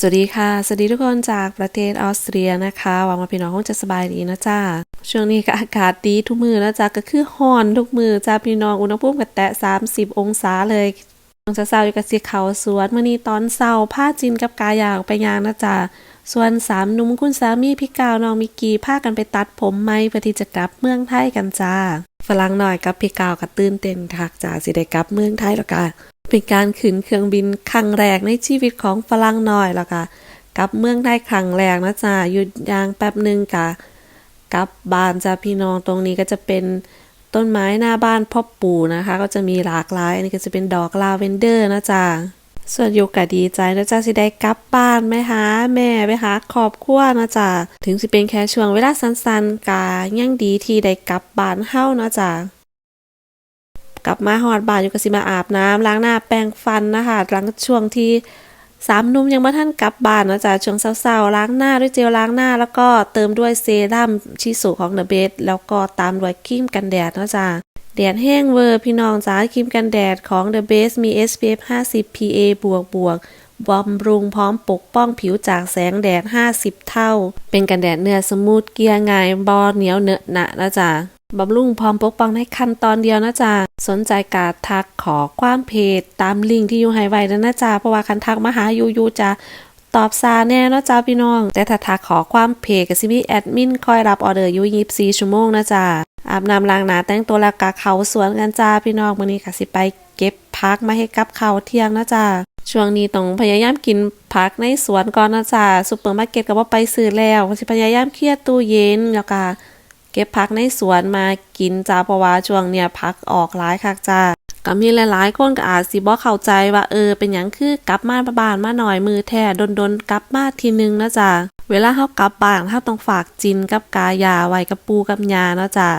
สวัสดีค่ะ สวัสดีทุกคนจากประเทศออสเตรียนะคะหวังว่าพี่น้องคงจะสบายดีนะจ้าช่วงนี้ก็อากาศดีทุกมือนะจ๊ะก็คือฮ้อนทุกมือจ้าพี่น้องอุณหภูมิก็แตะ 30 องศาเลยตอนเช้าอยู่กับสีเขาสวนมื่อนี้ตอนเช้าผ้าจินกับกายางไปยางนะจ๊ะส่วนสามหนุ่มคุณสามีพี่กาวน้องมิกกี้พากันไปตัดผมไหมเพื่อที่จะกลับเมืองไทยกันจ้าฝรั่งหน่อยกับพี่กาวก็ตื่นเต้นคักจ้าสิได้กลับเมืองไทยแล้วก็ เป็นการขึ้นเครื่องบินครั้งแรกในชีวิตของฝรั่งน่อยแล้วก็กลับเมืองได้ครั้งแรกนะจ๊ะหยุดยางแป๊บหนึ่งกะกลับบ้านจ้าพี่น้องตรงนี้ก็จะเป็นต้นไม้หน้าบ้านพ่อปู่นะคะ ก็จะมีหลากหลายอันนี้ก็จะเป็นดอกลาเวนเดอร์นะจ๊ะส่วนโยกะดีใจนะจ๊ะสิได้กลับบ้านไหมหาแม่ไปหาครอบครัวนะจ๊ะถึงสิเป็นแค่ช่วงเวลาสั้นๆกายังดีที่ได้กลับบ้านเฮ้านะจ๊ะ กลับมาหอดบานอยู่ก็สิมาอาบน้ำล้างหน้าแปรงฟันนะคะหลังช่วงที่สามนุ่มยังไม่ท่านกลับบ้านนะจ๊ะช่วงเศร้าๆล้างหน้าด้วยเจลล้างหน้า แล้วก็เติมด้วยเซรั่มชิสุของเดอะเบสแล้วก็ตามด้วยครีมกันแดดนะจ๊ะแดดแห้งเวอร์พี่น้องจ้าครีมกันแดดของ The Base มี SPF 50 PA บวกบวกบำรุงพร้อมปกป้องผิวจากแสงแดด 50 เท่า เป็นกันแดดเนื้อสมูทเกลียง่ายบอเหนียวเนอะหนะนะจ๊ะ บำรุงพร้อมปกป้องในขั้นตอนเดียวนะจ๊ะสนใจกาทักขอความเพจ ตามลิงก์ที่อยู่ให้ไว้แล้วนะจ๊ะเพราะว่าคันทักมาหายูยูจะตอบซาแน่นะจ้าพี่น้อง แต่ถ้าทักขอความเพจกับซิมีแอดมินคอยรับออเดอร์อยู่24ชั่วโมงนะจ๊ะอาบน้ำล้างหน้าแต่งตัวแล้วกะเขาสวนกันจ้าพี่น้องมื้อนี้ก็สิไปเก็บพักมาให้กับเขาเที่ยงนะจ๊ะช่วงนี้ต้องพยายามกินผักในสวนก่อนนะจ๊ะซุปเปอร์มาร์เก็ตก็บ่าไปซื้อแล้วสิพยายามเคลียร์ตู้เย็นแล้วก็ เก็บผักในสวนมากินจ้าเพราะว่าช่วงเนี่ยผักออกหลายคักจ้าก็มีหลายๆคนก็อาจสิบ่เข้าใจว่าเออเป็นหยังคือกลับมาบ้านมาหน่อยมือแท้ดนๆกลับมาทีนึงนะจ้าเวลาเฮากลับบ้านเฮาต้องฝากจินกับกายาไว้กับปูกับยานะจ้า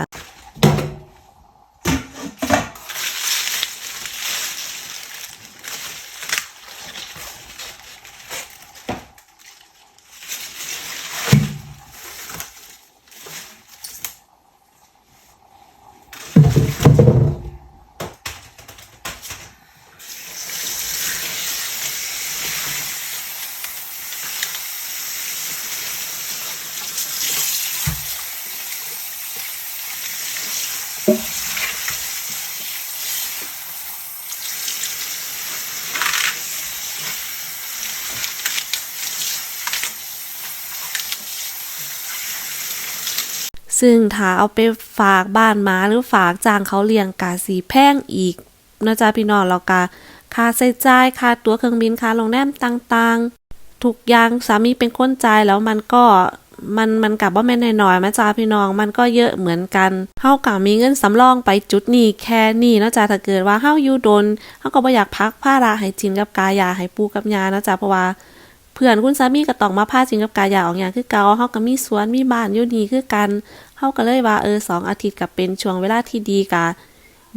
ซึ่งถ้าเอาไปฝากบ้านหมาหรือฝากจ้างเขาเลี้ยงกาสีแพงอีกนะจ๊ะพี่น้องแล้วก็ค่าใช้จ่ายค่าตั๋วเครื่องบินค่าโรงแรมต่างๆ ทุกอย่างสามีเป็นคนจ่ายแล้วมันก็ มันมันกับว่าแม่นน้อยๆมาจ้าพี่น้องมันก็เยอะเหมือนกันเฮาก็มีเงินสำรองไปจุดนี้แค่นี้นะจ๊ะถ้าเกิดว่าเฮาอยู่ดนเฮาก็บ่อยากพักผ้าราให้จินกับกายาให้ปูกับยานะจ๊ะเพราะว่าเพื่อนคุณสามีก็ต้องมาพาจินกับกายาออกอย่างคือเกาเฮาก็มีสวนมีบ้านอยู่นี่คือกันเฮาก็เลยว่าเออสองอาทิตย์ก็เป็นช่วงเวลาที่ดีกะ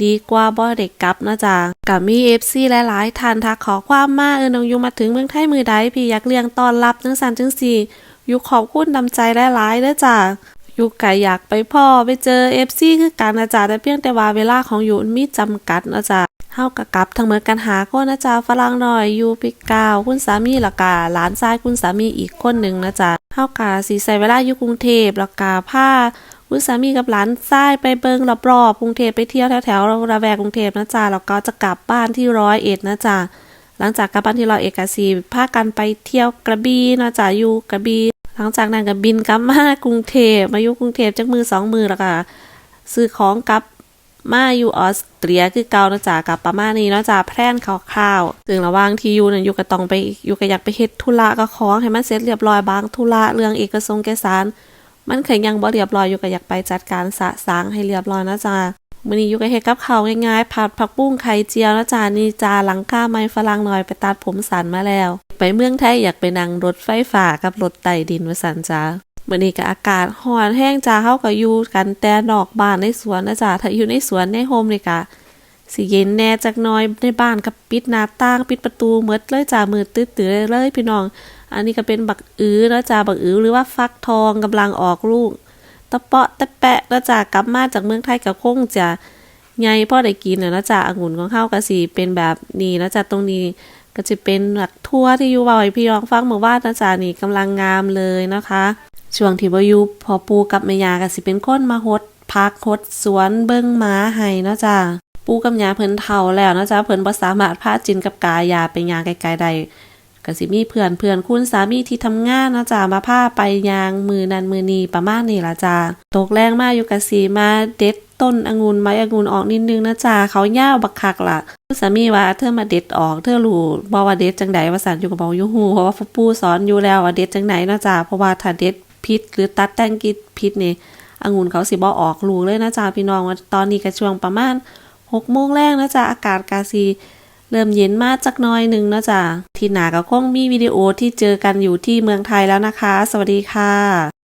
ดีกว่าบ่ได้กลับนะจ๊ะก็มี FC หลายๆท่านทักขอความมาเออน้องยูมาถึงเมืองไทยมือใดพี่อยากเลี้ยงต้อนรับจังซั่นจังซี่ อยู่ขอบคุณนำใจหลายๆเด้อจ้ะอยู่ไก่อยากไปพ่อไปเจอ FC คือกันนะจ๊ะแต่เพียงแต่ว่าเวลาของอยู่มีจำกัดนะจ๊ะเฮากะกลับทั้งเหมือนกันหาคนนะจ๊ะฝรั่งหน่อยอยู่พิกาว คุณสามีล้วก็หลานชายคุณสามีอีกคนหนึ่งนะจ๊ะเฮากะสิใช้เวลาอยู่กรุงเทพล้วก็พาคุณสามีกับหลานชายไปเบิงรอบๆกรุงเทพไปเที่ยวแถวๆระแวกกรุงเทพนะจ๊ะแล้วก็จะกลับบ้านที่ร้อยเอ็ดนะจ๊ะ หลังจากกลับบ้านที่รอยเอ็ดก็สิพากันไปเที่ยวกระบี่นะจ๊ะอยู่กระบี่หลังจากนั้นก็บินกลับมากรุงเทพมาอยู่กรุงเทพจักมือสองมือแล้วก็ซื้อของกลับมาอยู่ออสเตรียคือเกานะจ๊ะกับประมาณนี้เนาะจ๊ะแพร่นคร่าวๆถึงระว่างที่อยู่เนี่ยอยู่ก็ต้องไปอยู่ก็อยากไปเฮ็ดธุระก็ของให้มันเสร็จเรียบร้อยบางธุระเรื่องเอกสงเอกสาร มันเคยยังบ่เรียบร้อยอยู่ก็อยากไปจัดการสะสางให้เรียบร้อยนะจ๊ะ มื้อนี้อยู่ก็เฮ็ดกับข้าวง่ายๆผัดผักบุ้งไข่เจียวนะจ๊ะนี่จ้าหลังคาไม้ฝรั่งหน่อยไปตัดผมสันมาแล้ว ไปเมืองไทยอยากไปนั่งรถไฟฟ้ากับรถไต่ดินว่าสันจ้ามื่อนี้ก็อากาศร้อนแห้งจ้าเฮาก็อยู่กันแต่นอกบ้านในสวนนะจ้าถ้าอยู่ในสวนในโฮมนี่ก็สิเย็นแน่จักหน้อยในบ้านก็ปิดหน้าต่างปิดประตูหมดเลยจ้ามืดตื้อๆเลยพี่น้อง อันนี้ก็เป็นบักอื้อนะจ้าบักอื้อหรือว่าฟักทองกำลังออกลูก ตะเปาะตะแปะนะจ้ากลับมาจากเมืองไทยก็คงจะใหญ่พอได้กินน่ะนะจ้าองุ่นของเฮาก็สิเป็นแบบนี้นะจ้าตรงนี้ก็จะเป็นหลักทั่วที่อยู่บ่อยพี่น้องฟังเมื่อวานะจ๊ะนี่กำลังงามเลยนะคะ ช่วงที่บ่อยู่พอปูกับแม่ยาก็สิเป็นคนมาหดพักหดสวนเบิ่งหมาให้นะจ้ะปูกับยาเพิ่นเฒ่าแล้วนะจ้ะเพิ่นบ่สามารถพาจินกับกายาไปยาไกลๆได้ ก็สิมีเพื่อนเพื่อนคุณสามีที่ทำงานนะจ้ะมาพาไปยางมือนันมือนีประมาณนี้ละจ้ะตกแรงมากอยู่กะสีมาเด็ดต้นองุ่นไม้องุ่นออกนิดนึงนะจ้ะเขายาวบักคักละ่ะสามีว่าเธอมาเด็ดออกเธอรู้บ่ว่าเด็ดจังไดว่าสันอยู่กับเบาอยู่หูเพราะว่าปู่สอนอยู่แล้วว่าเด็ดจังไหนนะจ้าเพราะว่าถ้าเด็ดพิษหรือตัดแต่งกิดพิษนี่องุ่นเขาสิบ่ออกลูกเลยนะจ้าพี่น้องว่าตอนนี้ก็ช่วงประมาณ6โมงแรกนะจ้าอากาศกาซี เริ่มเย็นมากจักน้อยหนึ่งนะจ๊ะที่หนาก็คงมีวิดีโอที่เจอกันอยู่ที่เมืองไทยแล้วนะคะ สวัสดีค่ะ